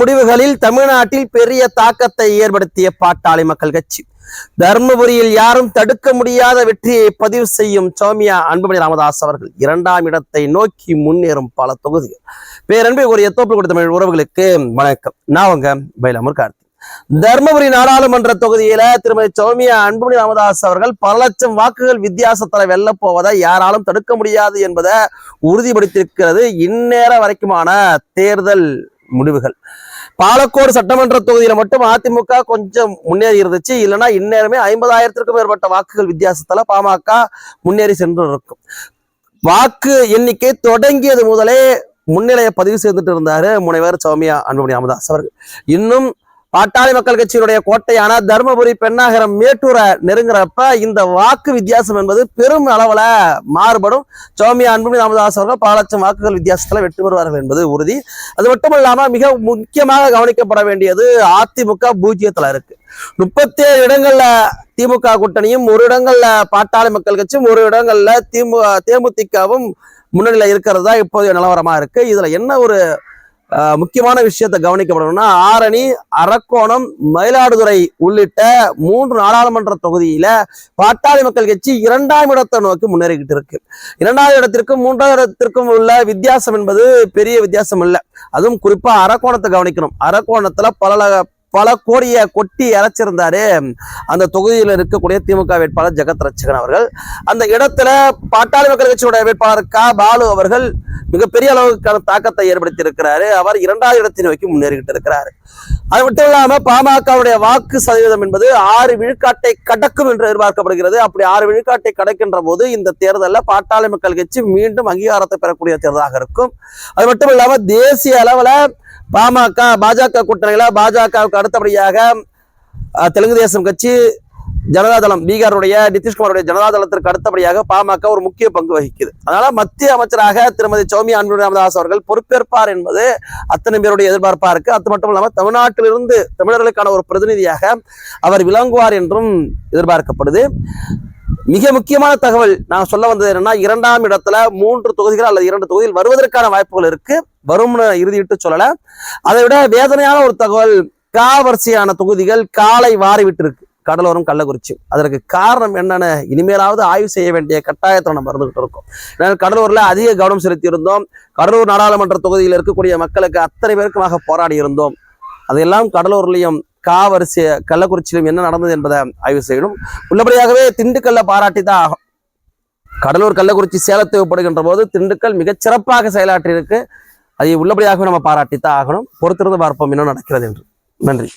முடிவுகளில் தமிழ்நாட்டில் பெரிய தாக்கத்தை ஏற்படுத்திய பாட்டாளி மக்கள் கட்சி. தர்மபுரியில் யாரும் தடுக்க முடியாத வெற்றியை பதிவு செய்யும் சௌமியா அன்புமணி ராமதாஸ் அவர்கள் இரண்டாம் இடத்தை நோக்கி முன்னேறும் பல தொகுதிகள். பேரன்பை ஒரு எத்தோப்பு கொடுத்த தமிழ் உறவுகளுக்கு வணக்கம். நான் உங்க பைலாமூர் கார்த்தி தர்மபுரி நாடாளுமன்ற தொகுதியில திருமதி சௌமியா அன்புமணி ராமதாஸ் அவர்கள் பல லட்சம் வாக்குகள் வித்தியாசத்துல வெல்ல போவதை யாராலும் தடுக்க முடியாது என்பதை உறுதிப்படுத்தியிருக்கிறது இந்நேர வரைக்குமான தேர்தல் முடிவுகள். பாலக்கோடு சட்டமன்ற தொகுதியில மட்டும் அதிமுக கொஞ்சம் முன்னேறி இருந்துச்சு. இல்லைன்னா இந்நேரமே ஐம்பதாயிரத்திற்கும் மேற்பட்ட வாக்குகள் வித்தியாசத்துல பாமக முன்னேறி சென்று இருக்கும் வாக்கு எண்ணிக்கை தொடங்கியது முதலே முன்னிலையை பதிவு செய்துட்டு இருந்தாரு முனைவர் சௌமியா அன்புமணி ராமதாஸ் அவர்கள். இன்னும் பாட்டாளி மக்கள் கட்சியினுடைய கோட்டையான தருமபுரி பெண்ணாகரம் மேட்டூரை நெருங்குறப்ப இந்த வாக்கு வித்தியாசம் என்பது பெரும் அளவுல மாறுபடும். சௌமியா அன்புமணி ராமதாஸ் அவர்கள் பல லட்சம் வாக்குகள் வித்தியாசத்துல வெற்றி பெறுவார்கள் என்பது உறுதி. அது மட்டும் இல்லாம மிக முக்கியமாக கவனிக்கப்பட வேண்டியது அதிமுக பூஜ்ஜியத்துல இருக்கு. முப்பத்தி ஏழு இடங்கள்ல திமுக கூட்டணியும் ஒரு இடங்கள்ல பாட்டாளி மக்கள் கட்சியும் ஒரு இடங்கள்ல திமுக தேமுதிகவும் முன்னணியில இருக்கிறது தான் இப்போதைய நிலவரமா இருக்கு. இதுல என்ன ஒரு முக்கியமான விஷயத்தை கவனிக்கப்படணும்னா ஆரணி அரக்கோணம் மயிலாடுதுறை உள்ளிட்ட மூன்று நாடாளுமன்ற தொகுதியில பாட்டாளி மக்கள் கட்சி இரண்டாம் இடத்தை நோக்கி முன்னேறிக்கிட்டு இருக்கு. இரண்டாவது இடத்திற்கும் மூன்றாவது இடத்திற்கும் உள்ள வித்தியாசம் என்பது பெரிய வித்தியாசம் இல்லை அதுவும் குறிப்பா அரக்கோணத்தை கவனிக்கணும். அரக்கோணத்துல பல பல கோடியை கொட்டி இறைச்சிருந்தாரு அந்த தொகுதியில் இருக்கக்கூடிய திமுக வேட்பாளர் ஜெகத் ரட்சகன் அவர்கள். அந்த இடத்துல பாட்டாளி மக்கள் கட்சியோட வேட்பாளர் க. பாலு அவர்கள் மிகப்பெரிய அளவுக்கான தாக்கத்தை ஏற்படுத்தி இருக்கிறாரு அவர் இரண்டாவது இடத்தை நோக்கி முன்னேறிக்கிட்டு இருக்கிறாரு. அது மட்டும் இல்லாம பாமகவுடைய வாக்கு சதவீதம் என்பது ஆறு விழுக்காட்டை கடக்கும் என்று எதிர்பார்க்கப்படுகிறது. அப்படி ஆறு விழுக்காட்டை கடக்கின்ற போது இந்த தேர்தலில் பாட்டாளி மக்கள் கட்சி மீண்டும் அங்கீகாரத்தை பெறக்கூடிய தேர்தலாக இருக்கும். அது மட்டும் இல்லாம தேசிய அளவுல பாமக பாஜக கூட்டணியில பாஜகவுக்கு அடுத்தபடியாக தெலுங்கு தேசம் கட்சி ஜனதாதளம் பீகாருடைய நிதிஷ்குமாருடைய ஜனதாதளத்திற்கு அடுத்தபடியாக பாமக ஒரு முக்கிய பங்கு வகிக்குது. அதனால மத்திய அமைச்சராக திருமதி சௌமியா அன்பு ராமதாஸ் அவர்கள் பொறுப்பேற்பார் என்பது அத்தனை பேருடைய எதிர்பார்ப்பா இருக்கு. அது மட்டும் இல்லாமல் தமிழ்நாட்டிலிருந்து தமிழர்களுக்கான ஒரு பிரதிநிதியாக அவர் விளங்குவார் என்றும் எதிர்பார்க்கப்படுது. மிக முக்கியமான தகவல் நான் சொல்ல வந்தது என்னன்னா இரண்டாம் இடத்துல மூன்று தொகுதிகள் அல்லது இரண்டு தொகுதியில் வருவதற்கான வாய்ப்புகள் இருக்கு. வரும்னு இறுதியிட்டு சொல்லல. அதை விட வேதனையான ஒரு தகவல் கா வரிசையான தொகுதிகள் காலை வாரிவிட்டு இருக்கு கடலோரம் கள்ளக்குறிச்சி. அதற்கு காரணம் என்னென்னு இனிமேலாவது ஆய்வு செய்ய வேண்டிய கட்டாயத்தை நம்ம இருந்துகிட்டு இருக்கோம். ஏன்னா கடலூரில் அதிக கவனம் செலுத்தி இருந்தோம் கடலூர் நாடாளுமன்ற தொகுதியில் இருக்கக்கூடிய மக்களுக்கு அத்தனை பேருக்குமாக போராடி இருந்தோம் அதையெல்லாம் கடலூர்லையும் கா கள்ளக்குறிச்சியிலும் என்ன நடந்தது என்பதை ஆய்வு செய்யணும். உள்ளபடியாகவே திண்டுக்கல்ல பாராட்டி தான் ஆகும் கடலூர் கள்ளக்குறிச்சி சேலத்தை ஒப்படுகின்ற போது திண்டுக்கல் மிகச் சிறப்பாக செயலாற்றி இருக்கு அதை உள்ளபடியாகவே நம்ம பாராட்டித்தான் ஆகணும். பொறுத்திருந்து பார்ப்போம் என்ன நடக்கிறது என்று. நன்றி.